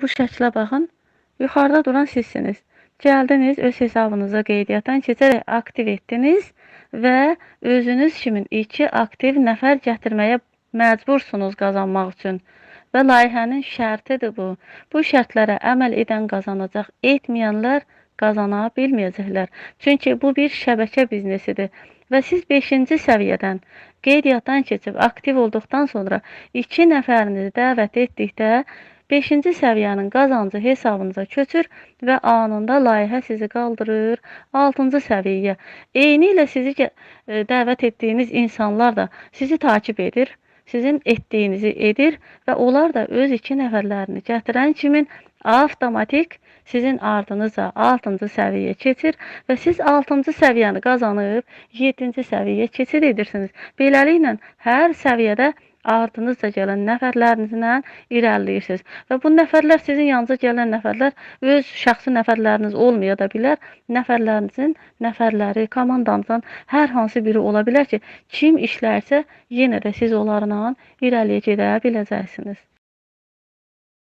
Bu şəklə baxın. Yuxarıda duran sizsiniz. Gəldiniz, öz hesabınıza qeydiyyatdan keçərək aktiv etdiniz və özünüz kimi iki aktiv nəfər gətirməyə məcbursunuz qazanmaq üçün. Və layihənin şərtidir bu. Bu şərtlərə əməl edən qazanacaq, etməyənlər qazana bilməyəcəklər. Çünki bu bir şəbəkə biznesidir və siz 5-ci səviyyədən qeydiyyatdan keçib aktiv olduqdan sonra 2 nəfərinizi dəvət etdikdə 5-ci səviyyənin qazancı hesabınıza köçür və anında layihə sizi qaldırır 6-cı səviyyəyə. Eynilə sizi gə- e, dəvət etdiyiniz insanlar da sizi takib edir, sizin etdiyinizi edir və onlar da öz 2 nəfərlərini gətirən kimi avtomatik sizin ardınızca 6-cı səviyyəyə keçir və siz 6-cı səviyyəni qazanıb 7-ci səviyyəyə keçid edirsiniz. Beləliklə hər səviyyədə ardınızca gələn nəfərlərinizlə irəliləyirsiniz və bu nəfərlər sizin yanınıza gələn nəfərlər öz şəxsi nəfərləriniz olmaya da bilər. Nəfərlərinizin nəfərləri, komandanızdan hər hansı biri ola bilər ki, kim işlərsə yenə də siz onlarla irəliyə gedə biləcəksiniz.